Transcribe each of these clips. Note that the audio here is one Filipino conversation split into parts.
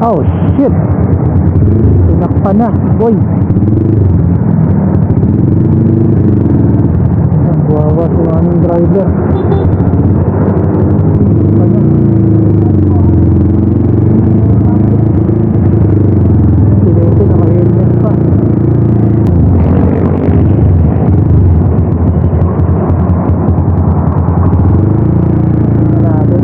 Oh, shit. Tinakpa na, boy. Ang Wawa si aming driver. Tinakpa na. Sinete, naka-helmet pa. Tingnan natin.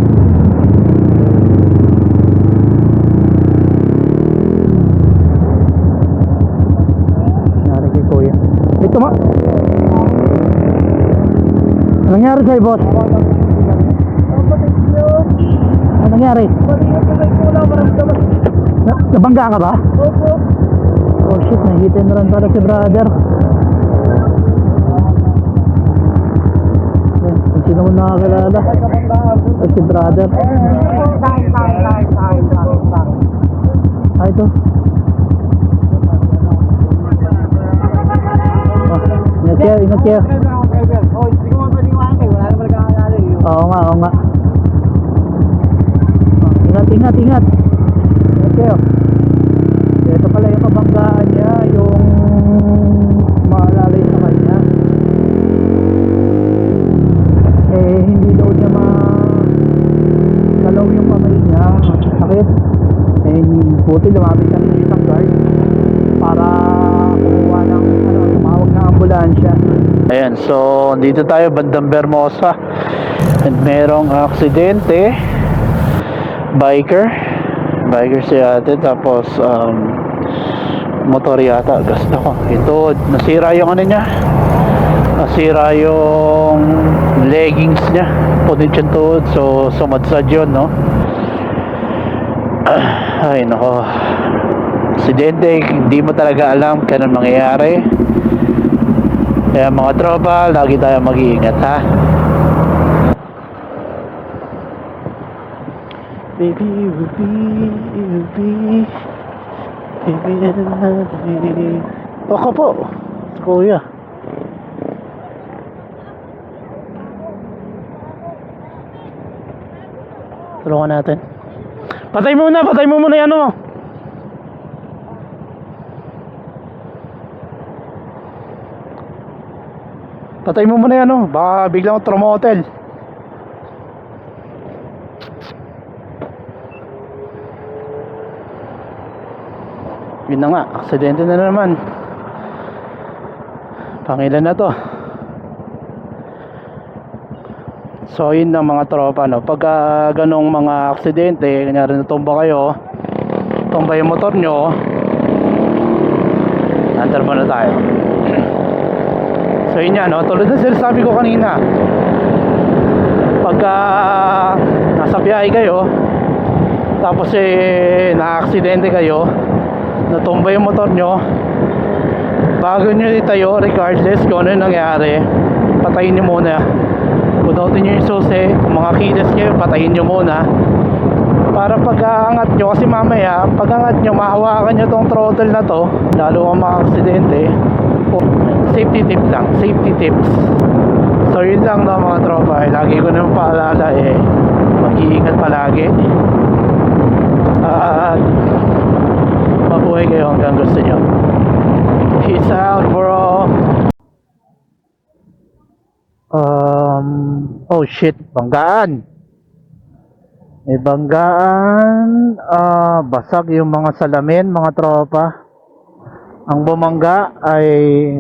Nangyari kay kuya. Ito ma. Anong nangyari sa'yo, boss? Anong nangyari? Na, nabangga ka ba? Oh shit, and run pala si brother. Kung sino mo nakakalala? Ay, si brother. Ah, ito. Ingat kayo, ingat kayo. Oo nga, oo nga. Ingat, ingat, ingat. Ingat kayo. Ito pala yung kabanggaan niya, yung maalalay sa kanya. Eh, hindi daw niya ma galaw yung kamay niya. Sakit. Eh, buti lumapit kami ng Ayan, so dito tayo bandang Bermosa. And merong aksidente. Biker. Biker si ate tapos um, motor yata gasta ko. Ito, nasira yung ano niya. Nasira yung leggings niya. Punit yung tuhod. So, sumadsad yun, no? Ay, nako. Aksidente, hindi mo talaga alam kailan mangyayari. Kaya mga tropa, lagi tayo mag-iingat, ha? Baby, it will be, it will be, baby, another day. Ako po, kuya. Tulungan natin. Patay muna, patay mo muna yan mo. Patay mo muna yan oh. Baka biglang trumotel. Yun na nga, aksidente na naman. Pangilan na to. So yun ng mga tropa no. Pagka ganong mga aksidente, kanyari natumba kayo, tumba yung motor nyo, antar na tayo. So yun yan no, tulad na sinasabi ko kanina. Pagka nasa biyahe kayo, tapos eh na-aksidente kayo, natumba yung motor nyo, bago nyo itayo, regardless kung ano yung nangyari, patayin nyo muna. Pudotin nyo yung susi, kung mga kilos kayo, patayin nyo muna. Para pag-aangat nyo, kasi mamaya, pag-angat nyo, mahawakan nyo tong throttle na to, lalo kang maka-aksidente, oh, safety tips lang, safety tips. So yun lang no mga tropa, eh, lagi ko nang paalala eh, mag-iingat palagi. At mabuhay kayo hanggang gusto nyo. Peace out bro! Um, oh shit, banggaan. May banggaan, ah, basag yung mga salamin, mga tropa. Ang bumangga ay,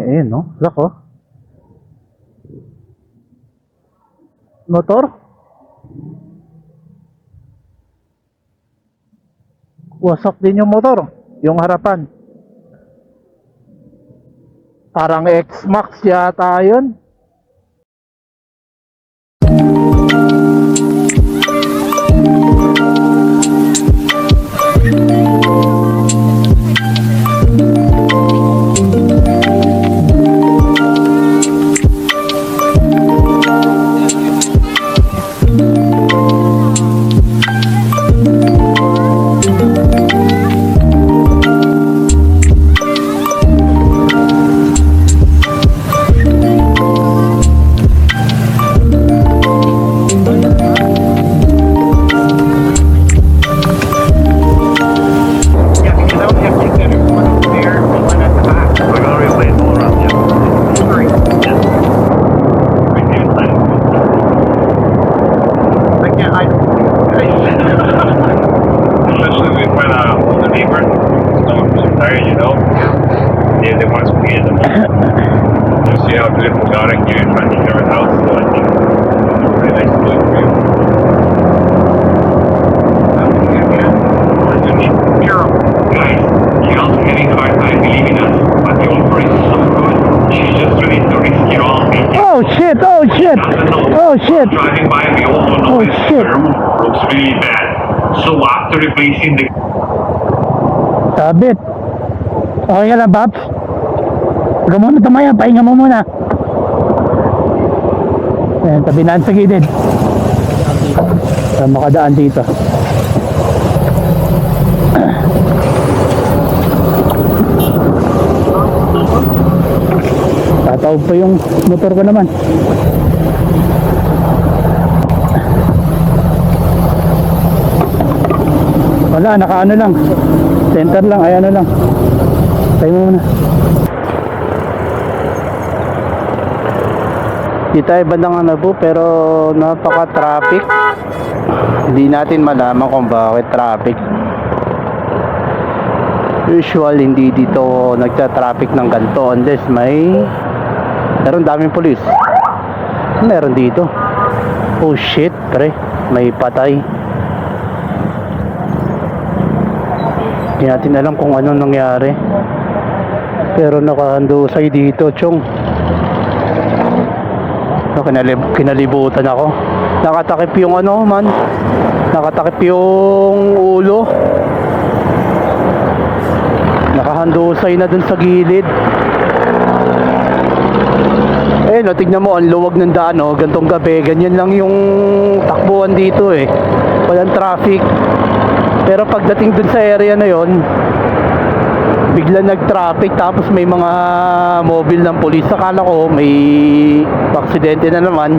ayun no, lako. Motor? Wasak din yung motor, yung harapan. Parang X-Max yata yun. did it once we ended up. Just, you know, people got it here in front of your house, so I think it's really nice to look through. Oh shit, oh shit, oh shit. Driving by, we all know oh, this shit. term. Looks really bad. So after replacing the... Stop it. Okay ka lang, Paps? Huwag muna tumaya, pahinga mo muna. Ayan, tabi na sa gilid. Para makadaan dito. Tatawag pa yung motor ko naman. Wala, nakaano lang. Center lang, ay ano lang. Tayo muna. Di tayo bandang ano po, pero napaka-traffic. Hindi natin malaman kung bakit traffic. Usual, hindi dito nagta-traffic ng ganito unless may meron daming pulis. Meron dito. Oh shit, pre. May patay. Hindi natin alam kung ano nangyari. Pero nakahandusay dito, chong. No, kinalib kinalibutan ako. Nakatakip yung ano, man. Nakatakip yung ulo. Nakahandusay na dun sa gilid. Eh, no, tignan mo, ang luwag ng daan, oh. Gantong gabi, ganyan lang yung takbuhan dito, eh. Walang traffic. Pero pagdating dun sa area na yon, bigla nag-traffic tapos may mga mobile ng polis. Akala ko may aksidente na naman.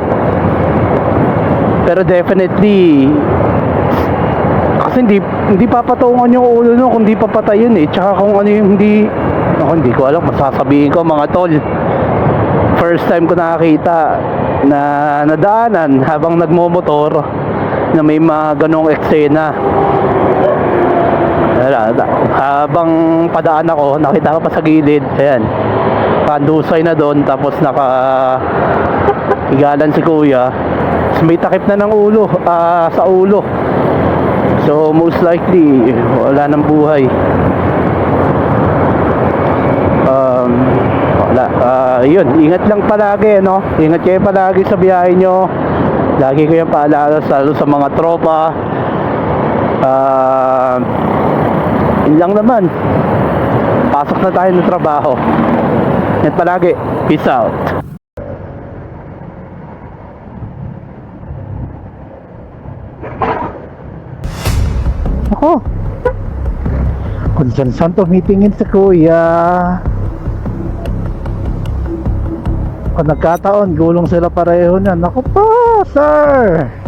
Pero definitely kasi hindi hindi papatungan yung ulo no kung hindi papatay yun eh. Tsaka kung ano yung hindi ako hindi ko alam masasabihin ko mga tol. First time ko nakakita na nadaanan habang nagmomotor na may mga ganong eksena. Wala, habang padaan ako, nakita ko pa sa gilid, ayan. Pandusay na doon, tapos naka higalan si kuya. Tapos may takip na ng ulo, ah, sa ulo. So, most likely, wala nang buhay. Um, wala. Ah, yun, ingat lang palagi, no? Ingat kayo palagi sa biyahe nyo. Lagi ko yung paalala sa, sa mga tropa. Ah, yun lang naman. Pasok na tayo ng trabaho. Yan palagi. Peace out. Ako. Kung saan saan tumitingin sa kuya. Kung nagkataon, gulong sila pareho na. Naku po, sir.